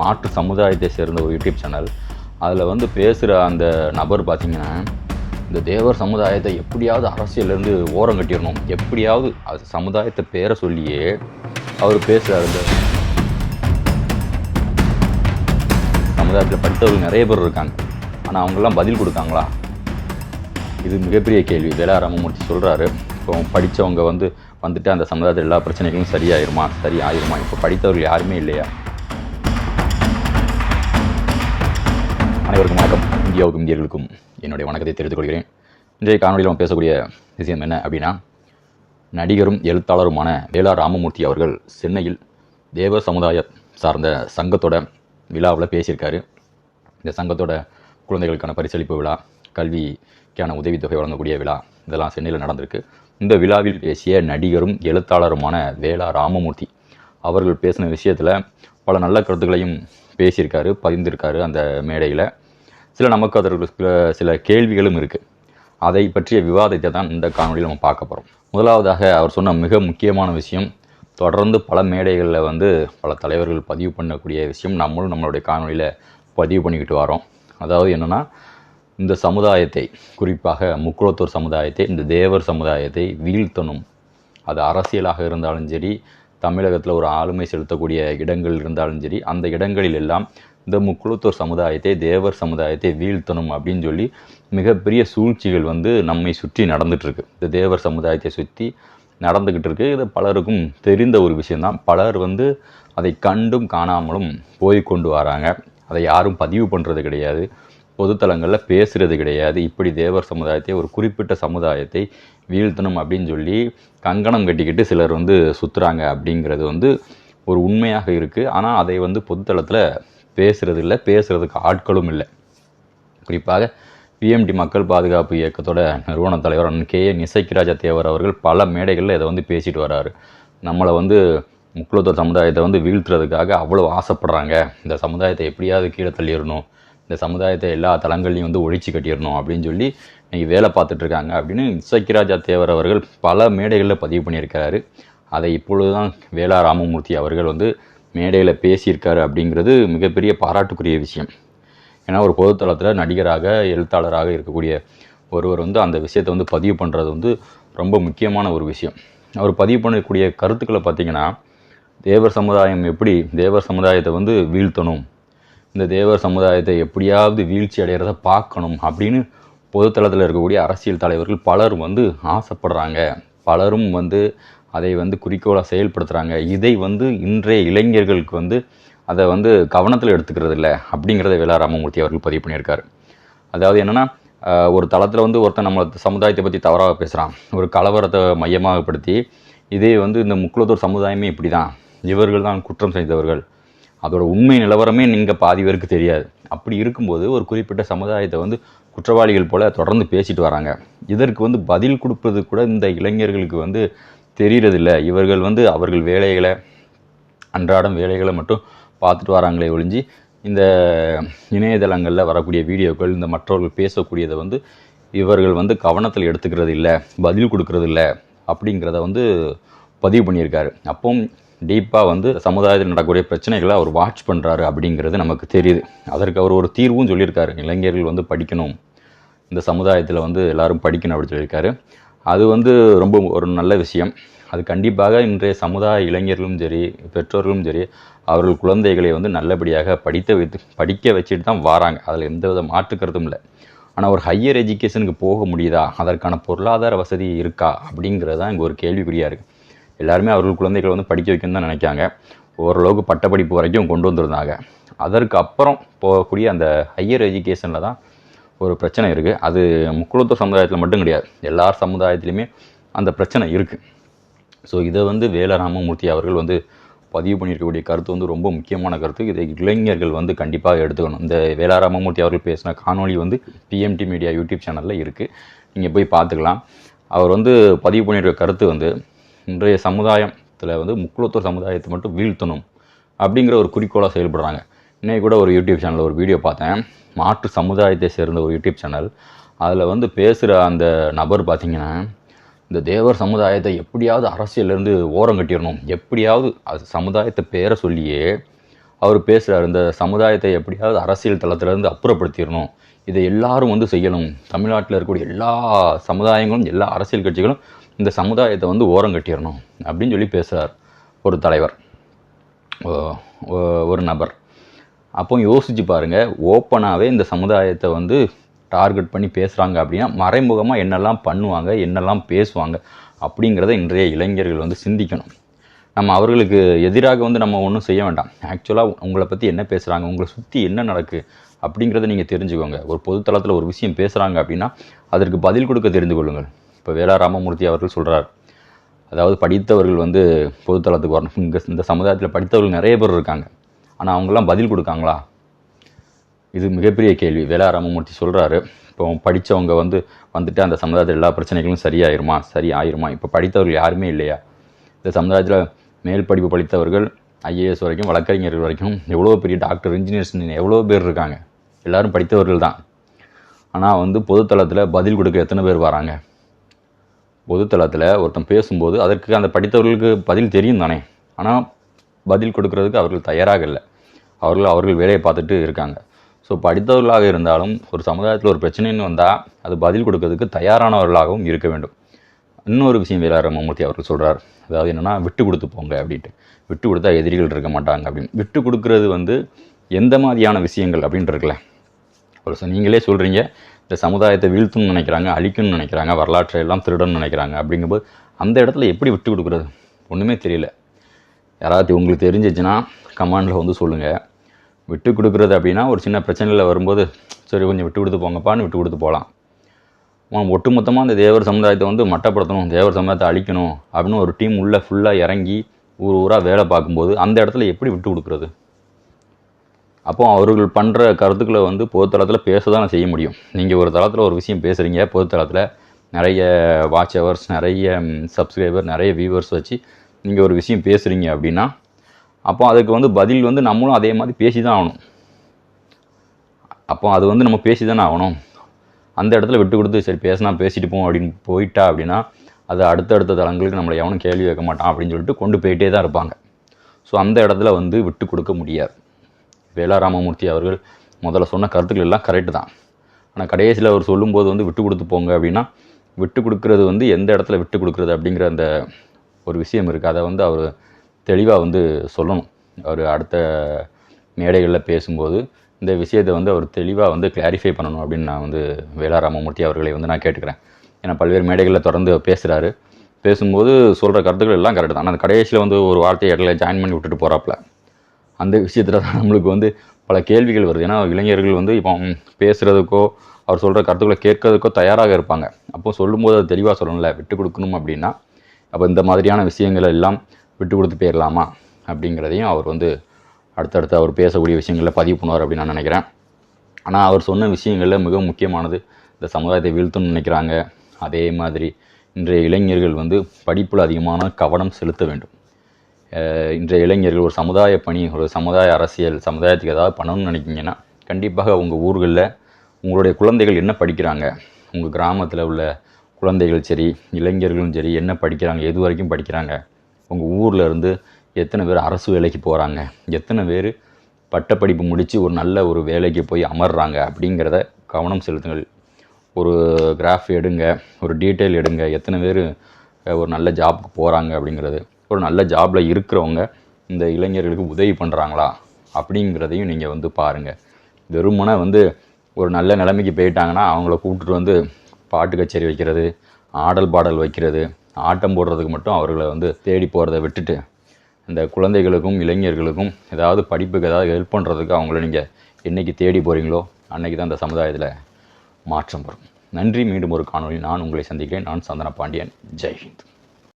மாற்று சமுதாயத்தை சேர்ந்த ஒரு யூடியூப் சேனல். அதில் வந்து பேசுகிற அந்த நபர் பார்த்தீங்கன்னா இந்த தேவர் சமுதாயத்தை எப்படியாவது அரசியலேருந்து ஓரம் கட்டிடணும். எப்படியாவது அது சமுதாயத்தை பேரை சொல்லியே அவர் பேசுகிறார் இந்த சமுதாயத்தில் படித்தவர்கள் நிறைய பேர் இருக்காங்க. ஆனால் அவங்கெல்லாம் பதில் கொடுக்காங்களா? இது மிகப்பெரிய கேள்வி. வேளா ராமமூர்த்தி சொல்கிறாரு இப்போ படித்தவங்க வந்து வந்துட்டு அந்த சமுதாயத்தில் எல்லா பிரச்சனைகளும் சரியாயிருமா? சரி ஆயிருமா இப்போ படித்தவர்கள் யாருமே இல்லையா? அனைவருக்கும் வணக்கம். இந்தியாவுக்கும் இந்தியர்களுக்கும் என்னுடைய வணக்கத்தை தெரிவித்துக் கொள்கிறேன். இன்றைய காணொலியில் நம்ம பேசக்கூடிய விஷயம் என்ன அப்படின்னா நடிகரும் எழுத்தாளருமான வேளா ராமமூர்த்தி அவர்கள் சென்னையில் தேவ சமுதாய சார்ந்த சங்கத்தோட விழாவில் பேசியிருக்காரு. இந்த சங்கத்தோட குழந்தைகளுக்கான பரிசளிப்பு விழா கல்விக்கான உதவித்தொகை வழங்கக்கூடிய விழா இதெல்லாம் சென்னையில் நடந்திருக்கு. இந்த விழாவில் பேசிய நடிகரும் எழுத்தாளருமான வேளா ராமமூர்த்தி அவர்கள் பேசின விஷயத்தில் பல நல்ல கருத்துக்களையும் பேசியிருக்காரு பதிந்திருக்காரு அந்த மேடையில். சில நமக்கு அதற்கு சில சில கேள்விகளும் இருக்குது அதை பற்றிய விவாதத்தை தான் இந்த காணொலியில் நம்ம பார்க்க போகிறோம் முதலாவதாக அவர் சொன்ன மிக முக்கியமான விஷயம் தொடர்ந்து பல மேடைகளில் வந்து பல தலைவர்கள் பதிவு பண்ணக்கூடிய விஷயம் நம்மளும் நம்மளுடைய காணொலியில் பதிவு பண்ணிக்கிட்டு வரோம். அதாவது என்னென்னா இந்த சமுதாயத்தை குறிப்பாக முக்குளத்தூர் சமுதாயத்தை இந்த தேவர் சமுதாயத்தை வீழ்த்தணும். அது அரசியலாக இருந்தாலும் சரி தமிழகத்தில் ஒரு ஆளுமை செலுத்தக்கூடிய இடங்கள் இருந்தாலும் சரி அந்த இடங்களில் எல்லாம் இந்த முக்குளத்தூர் சமுதாயத்தை தேவர் சமுதாயத்தை வீழ்த்தணும் அப்படின்னு சொல்லி மிகப்பெரிய சூழ்ச்சிகள் வந்து நம்மை சுற்றி நடந்துகிட்ருக்கு இந்த தேவர் சமுதாயத்தை சுற்றி நடந்துக்கிட்டு இருக்குது இது பலருக்கும் தெரிந்த ஒரு விஷயந்தான் பலர் வந்து அதை கண்டும் காணாமலும் போய் கொண்டு வராங்க. அதை யாரும் பதிவு பண்ணுறது கிடையாது. பொதுத்தலங்களில் பேசுகிறது கிடையாது. இப்படி தேவர் சமுதாயத்தை ஒரு குறிப்பிட்ட சமுதாயத்தை வீழ்த்தணும் அப்படின்னு சொல்லி கங்கணம் கட்டிக்கிட்டு சிலர் வந்து சுற்றுறாங்க அப்படிங்கிறது வந்து ஒரு உண்மையாக இருக்குது ஆனால் அதை வந்து பொதுத்தளத்தில் பேசுகிறது இல்லை. பேசுகிறதுக்கு ஆட்களும் இல்லை. குறிப்பாக பிஎம்டி மக்கள் பாதுகாப்பு இயக்கத்தோட நிறுவன தலைவர் கே என் இசைக்கிராஜா தேவர் அவர்கள் பல மேடைகளில் இதை வந்து பேசிட்டு வராரு. நம்மளை வந்து முக்குளத்தூர் சமுதாயத்தை வந்து வீழ்த்துறதுக்காக அவ்வளோ ஆசைப்படுறாங்க. இந்த சமுதாயத்தை எப்படியாவது கீழே தள்ளிடணும். இந்த சமுதாயத்தை எல்லா தளங்கள்லையும் வந்து ஒழிச்சு கட்டிடணும் அப்படின்னு சொல்லி இன்றைக்கி வேலை பார்த்துட்ருக்காங்க அப்படின்னு இசைக்கிராஜா தேவர் அவர்கள் பல மேடைகளில் பதிவு பண்ணியிருக்கிறாரு. அதை இப்பொழுது தான் வேளா ராமமூர்த்தி அவர்கள் வந்து மேடையில் பேசியிருக்காரு அப்படிங்கிறது மிகப்பெரிய பாராட்டுக்குரிய விஷயம். ஏன்னா ஒரு பொதுத்தளத்தில் நடிகராக எழுத்தாளராக இருக்கக்கூடிய ஒருவர் வந்து அந்த விஷயத்தை வந்து பதிவு பண்ணுறது வந்து ரொம்ப முக்கியமான ஒரு விஷயம். அவர் பதிவு பண்ணக்கூடிய கருத்துக்களை பார்த்திங்கன்னா தேவர் சமுதாயம் எப்படி தேவர் சமுதாயத்தை வந்து வீழ்த்தணும் இந்த தேவர் சமுதாயத்தை எப்படியாவது வீழ்ச்சி அடைகிறத பார்க்கணும் அப்படின்னு பொதுத்தளத்தில் இருக்கக்கூடிய அரசியல் தலைவர்கள் பலர் வந்து ஆசைப்படுறாங்க. பலரும் வந்து அதை வந்து குறிக்கோளாக செயல்படுத்துகிறாங்க இதை வந்து இன்றைய இளைஞர்களுக்கு வந்து அதை வந்து கவனத்தில் எடுத்துக்கிறது இல்லை அப்படிங்கிறத வேலா ராமமூர்த்தி அவர்கள் பதிவு பண்ணியிருக்காரு. அதாவது என்னென்னா ஒரு தளத்தில் வந்து ஒருத்தன் நம்ம சமுதாயத்தை பற்றி தவறாக பேசுகிறான் ஒரு கலவரத்தை மையமாகப்படுத்தி இதே வந்து இந்த முக்குளத்தூர் சமுதாயமே இப்படி தான் இவர்கள் தான் குற்றம் செய்தவர்கள். அதோட உண்மை நிலவரமே நீங்கள் பாதி பேருக்கு தெரியாது. அப்படி இருக்கும்போது ஒரு குறிப்பிட்ட சமுதாயத்தை வந்து குற்றவாளிகள் போல் தொடர்ந்து பேசிட்டு வராங்க. இதற்கு வந்து பதில் கொடுப்பது கூட இந்த இளைஞர்களுக்கு வந்து தெரியறதில்ல. இவர்கள் வந்து அவர்கள் வேலைகளை அன்றாடம் வேலைகளை மட்டும் பார்த்துட்டு வராங்களே ஒழிஞ்சு இந்த இணையதளங்களில் வரக்கூடிய வீடியோக்கள் இந்த மற்றவர்கள் பேசக்கூடியதை வந்து இவர்கள் வந்து கவனத்தில் எடுத்துக்கிறது இல்லை பதில் கொடுக்கறது இல்லை அப்படிங்கிறத வந்து பதிவு பண்ணியிருக்காரு. அப்போ டீப்பாக வந்து சமுதாயத்தில் நடக்கக்கூடிய பிரச்சனைகளை அவர் வாட்ச் பண்ணுறாரு அப்படிங்கிறது நமக்கு தெரியுது. அதற்கு அவர் ஒரு தீர்வும் சொல்லியிருக்காரு. இளைஞர்கள் வந்து படிக்கணும். இந்த சமுதாயத்தில் வந்து எல்லாரும் படிக்கணும் அப்படின்னு சொல்லியிருக்காரு. அது வந்து ரொம்ப ஒரு நல்ல விஷயம். அது கண்டிப்பாக இன்றைய சமுதாய இளைஞர்களும் சரி பெற்றோர்களும் சரி அவர்கள் குழந்தைகளை வந்து நல்லபடியாக படித்த வைத்து படிக்க வச்சுட்டு தான் வராங்க. அதில் எந்த வித மாற்றுக்கிறதும் இல்லை. ஆனால் ஒரு ஹையர் எஜுகேஷனுக்கு போக முடியுதா? அதற்கான பொருளாதார வசதி இருக்கா? அப்படிங்கிறது தான் இங்கே ஒரு கேள்விக்குறியாக இருக்குது எல்லாருமே அவர்கள் குழந்தைகளை வந்து படிக்க வைக்கணும்னு தான் நினைக்காங்க ஓரளவுக்கு பட்டப்படிப்பு வரைக்கும் கொண்டு வந்திருந்தாங்க. அதற்கு அப்புறம் போகக்கூடிய அந்த ஹையர் எஜுகேஷனில் தான் ஒரு பிரச்சனை இருக்குது அது முக்குளத்தூர் சமுதாயத்தில் மட்டும் கிடையாது. எல்லார் சமுதாயத்துலேயுமே அந்த பிரச்சனை இருக்குது ஸோ இதை வந்து வேலராமமூர்த்தி அவர்கள் வந்து பதிவு பண்ணியிருக்கக்கூடிய கருத்து வந்து ரொம்ப முக்கியமான கருத்து. இதை இளைஞர்கள் வந்து கண்டிப்பாக எடுத்துக்கணும். இந்த வேலாராமமூர்த்தி அவர்கள் பேசின காணொலி வந்து பிஎம்டி மீடியா யூடியூப் சேனலில் இருக்குது நீங்கள் போய் பார்த்துக்கலாம். அவர் வந்து பதிவு பண்ணியிருக்க கருத்து வந்து இன்றைய சமுதாயத்தில் வந்து முக்குளத்தூர் சமுதாயத்தை மட்டும் வீழ்த்தணும் அப்படிங்கிற ஒரு குறிக்கோளாக செயல்படுறாங்க. இன்னைக்கு கூட ஒரு யூடியூப் சேனலில் ஒரு வீடியோ பார்த்தேன். மாற்று சமுதாயத்தை சேர்ந்த ஒரு யூடியூப் சேனல். அதில் வந்து பேசுகிற அந்த நபர் பார்த்திங்கன்னா இந்த தேவர் சமுதாயத்தை எப்படியாவது அரசியலேருந்து ஓரம் கட்டிடணும். எப்படியாவது அது சமுதாயத்தை பேரை சொல்லியே அவர் பேசுகிறார் இந்த சமுதாயத்தை எப்படியாவது அரசியல் தளத்திலேருந்து அப்புறப்படுத்திடணும். இதை எல்லாரும் வந்து செய்யணும். தமிழ்நாட்டில் இருக்கக்கூடிய எல்லா சமுதாயங்களும் எல்லா அரசியல் கட்சிகளும் இந்த சமுதாயத்தை வந்து ஓரம் கட்டிடணும் அப்படின்னு சொல்லி பேசுகிறார் ஒரு தலைவர். ஓ- ஓ- ஒரு நபர். அப்போ யோசிச்சு பாருங்கள் ஓப்பனாகவே இந்த சமுதாயத்தை வந்து டார்கெட் பண்ணி பேசுகிறாங்க அப்படின்னா மறைமுகமாக என்னெல்லாம் பண்ணுவாங்க என்னெல்லாம் பேசுவாங்க அப்படிங்கிறத இன்றைய இளைஞர்கள் வந்து சிந்திக்கணும். நம்ம அவர்களுக்கு எதிராக வந்து நம்ம ஒன்றும் செய்ய வேண்டாம். ஆக்சுவலாக உங்களை பற்றி என்ன பேசுகிறாங்க உங்களை சுற்றி என்ன நடக்கு அப்படிங்கிறத நீங்கள் தெரிஞ்சுக்கோங்க. ஒரு பொதுத்தளத்தில் ஒரு விஷயம் பேசுகிறாங்க அப்படின்னா அதற்கு பதில் கொடுக்க தெரிந்து கொள்ளுங்கள். இப்போ வேளா ராமமூர்த்தி அவர்கள் சொல்கிறார் அதாவது படித்தவர்கள் வந்து பொதுத்தளத்துக்கு வரணும். இங்கே இந்த சமுதாயத்தில் படித்தவர்கள் நிறைய பேர் இருக்காங்க. ஆனால் அவங்கெல்லாம் பதில் கொடுக்காங்களா? இது மிகப்பெரிய கேள்வி. வேளா ராமமூர்த்தி சொல்கிறாரு இப்போ படித்தவங்க வந்து வந்துட்டு அந்த சமுதாயத்தில் எல்லா பிரச்சனைகளும் சரியாயிருமா? சரி ஆயிருமா? இப்போ படித்தவர்கள் யாருமே இல்லையா? இந்த சமுதாயத்தில் மேல் படிப்பு படித்தவர்கள் ஐஏஎஸ் வரைக்கும் வழக்கறிஞர்கள் வரைக்கும் எவ்வளோ பெரிய டாக்டர் இன்ஜினியர்ஸ் எவ்வளோ பேர் இருக்காங்க. எல்லோரும் படித்தவர்கள் தான். ஆனால் வந்து பொதுத்தளத்தில் பதில் கொடுக்க எத்தனை பேர் வராங்க? பொதுத்தளத்தில் ஒருத்தன் பேசும்போது அதற்கு அந்த படித்தவர்களுக்கு பதில் தெரியும் தானே. ஆனால் பதில் கொடுக்கறதுக்கு அவர்கள் தயாராக இல்லை. அவர்கள் அவர்கள் வேலையை பார்த்துட்டு இருக்காங்க. ஸோ படித்தவர்களாக இருந்தாலும் ஒரு சமுதாயத்தில் ஒரு பிரச்சனைன்னு வந்தால் அது பதில் கொடுக்கறதுக்கு தயாரானவர்களாகவும் இருக்க வேண்டும். இன்னொரு விஷயம் வேலா ராமமூர்த்தி அவர்கள் சொல்கிறார் அதாவது என்னென்னா விட்டு கொடுத்து போங்க அப்படின்ட்டு. விட்டு கொடுத்தா எதிரிகள் இருக்க மாட்டாங்க அப்படின்னு. விட்டு கொடுக்கறது வந்து எந்த மாதிரியான விஷயங்கள் அப்படின்ட்டு இருக்குல்ல. ஒரு நீங்களே சொல்கிறீங்க இந்த சமுதாயத்தை வீழ்த்தணும்னு நினைக்கிறாங்க அழிக்கணும்னு நினைக்கிறாங்க வரலாற்றை எல்லாம் திருடணும்னு நினைக்கிறாங்க அப்படிங்கும்போது அந்த இடத்துல எப்படி விட்டு கொடுக்குறது? ஒன்றுமே தெரியல. யாராவது உங்களுக்கு தெரிஞ்சிச்சுன்னா கமாண்டில் வந்து சொல்லுங்கள் விட்டு கொடுக்குறது அப்படின்னா ஒரு சின்ன பிரச்சனையில் வரும்போது சரி கொஞ்சம் விட்டு கொடுத்து போங்கப்பான்னு விட்டு கொடுத்து போகலாம். ஒட்டுமொத்தமாக அந்த தேவர் சமுதாயத்தை வந்து மட்டப்படுத்தணும் தேவர் சமுதாயத்தை அழிக்கணும் அப்படின்னு ஒரு டீம் உள்ளே ஃபுல்லாக இறங்கி ஊர் ஊராக வேலை பார்க்கும்போது அந்த இடத்துல எப்படி விட்டு கொடுக்குறது? அப்போ அவர்கள் பண்ணுற கருத்துக்களை வந்து பொதுத்தளத்தில் பேச தான் செய்ய முடியும். நீங்கள் ஒரு தளத்தில் ஒரு விஷயம் பேசுகிறீங்க பொதுத்தளத்தில் நிறைய வாட்ச் ஹவர்ஸ் நிறைய சப்ஸ்கிரைபர் நிறைய வியூவர்ஸ் வச்சு நீங்கள் ஒரு விஷயம் பேசுகிறீங்க அப்படின்னா அப்போ அதுக்கு வந்து பதில் வந்து நம்மளும் அதே மாதிரி பேசி தான் ஆகணும். அப்போ அது வந்து நம்ம பேசி தானே ஆகணும். அந்த இடத்துல விட்டு கொடுத்து சரி பேசினா பேசிட்டு போவோம் அப்படின்னு போயிட்டா அப்படின்னா அது அடுத்தடுத்த தளங்களுக்கு நம்மளை எவனும் கேள்வி வைக்க மாட்டான் அப்படின்னு சொல்லிட்டு கொண்டு போயிட்டே தான் இருப்பாங்க. ஸோ அந்த இடத்துல வந்து விட்டு கொடுக்க முடியாது. வேலா ராமமூர்த்தி அவர்கள் முதல்ல சொன்ன கருத்துக்கள் எல்லாம் கரெக்டு தான். ஆனால் கடைசியில் அவர் சொல்லும்போது வந்து விட்டு கொடுத்து போங்க அப்படின்னா விட்டு கொடுக்குறது வந்து எந்த இடத்துல விட்டு கொடுக்குறது அப்படிங்கிற அந்த ஒரு விஷயம் இருக்குது அதை வந்து அவர் தெளிவாக வந்து சொல்லணும். அவர் அடுத்த மேடைகளில் பேசும்போது இந்த விஷயத்தை வந்து அவர் தெளிவாக வந்து கிளாரிஃபை பண்ணணும் அப்படின்னு நான் வந்து வேலா ராமமூர்த்தி அவர்களை வந்து நான் கேட்டுக்கிறேன். ஏன்னா பல்வேறு மேடைகளில் தொடர்ந்து பேசுகிறாரு பேசும்போது சொல்கிற கருத்துக்கள் எல்லாம் கரெக்டு தான். ஆனால் அந்த கடைசியில் வந்து ஒரு வார்த்தையை இடையில ஜாயின் பண்ணி விட்டுட்டு போகிறாப்புல அந்த விஷயத்தில் தான் நம்மளுக்கு வந்து பல கேள்விகள் வருது. ஏன்னா இளைஞர்கள் வந்து இப்போ பேசுகிறதுக்கோ அவர் சொல்கிற கருத்துக்களை கேட்கறதுக்கோ தயாராக இருப்பாங்க. அப்போ சொல்லும்போது அது தெளிவாக சொல்லணும்ல விட்டு கொடுக்கணும் அப்படின்னா. அப்போ இந்த மாதிரியான விஷயங்கள் எல்லாம் விட்டு கொடுத்து போயிடலாமா அப்படிங்கிறதையும் அவர் வந்து அடுத்தடுத்து அவர் பேசக்கூடிய விஷயங்களில் பதிவு பண்ணுவார் அப்படின்னு நான் நினைக்கிறேன். ஆனால் அவர் சொன்ன விஷயங்களில் மிக முக்கியமானது இந்த சமுதாயத்தை வீழ்த்தணும்னு நினைக்கிறாங்க. அதே மாதிரி இன்றைய இளைஞர்கள் வந்து படிப்பில் அதிகமான கவனம் செலுத்த வேண்டும். இன்றைய இளைஞர்கள் ஒரு சமுதாய பணி ஒரு சமுதாய அரசியல் சமுதாயத்துக்கு ஏதாவது பண்ணணும்னு நினைக்கிங்கன்னா கண்டிப்பாக உங்கள் ஊர்களில் உங்களுடைய குழந்தைகள் என்ன படிக்கிறாங்க? உங்கள் கிராமத்தில் உள்ள குழந்தைகள் சரி இளைஞர்களும் சரி என்ன படிக்கிறாங்க எது வரைக்கும் படிக்கிறாங்க? உங்கள் ஊரில் இருந்து எத்தனை பேர் அரசு வேலைக்கு போகிறாங்க எத்தனை பேர் பட்டப்படிப்பு முடித்து ஒரு நல்ல ஒரு வேலைக்கு போய் அமர்றாங்க? அப்படிங்கிறத கவனம் செலுத்துங்கள். ஒரு கிராஃப் எடுங்க ஒரு டீட்டெயில் எடுங்க. எத்தனை பேர் ஒரு நல்ல ஜாப்க்கு போகிறாங்க அப்படிங்கிறது. ஒரு நல்ல ஜாபில் இருக்கிறவங்க இந்த இளைஞர்களுக்கு உதவி பண்ணுறாங்களா அப்படிங்கிறதையும் நீங்கள் வந்து பாருங்கள் வெறுமனே வந்து ஒரு நல்ல நிலைமைக்கு போயிட்டாங்கன்னா அவங்கள கூப்பிட்டு வந்து பாட்டு கச்சேரி வைக்கிறது ஆடல் பாடல் வைக்கிறது ஆட்டம் போடுறதுக்கு மட்டும் அவர்களை வந்து தேடி போகிறத விட்டுட்டு இந்த குழந்தைகளுக்கும் இளைஞர்களுக்கும் ஏதாவது படிப்புக்கு ஏதாவது ஹெல்ப் பண்ணுறதுக்கு அவங்கள நீங்கள் என்றைக்கு தேடி போகிறீங்களோ அன்னைக்கு தான் இந்த சமுதாயத்தில் மாற்றம் வரும். நன்றி. மீண்டும் ஒரு காணொலி நான் உங்களை சந்திக்கிறேன். நான் சந்தன பாண்டியன். ஜெய் ஹிந்த்.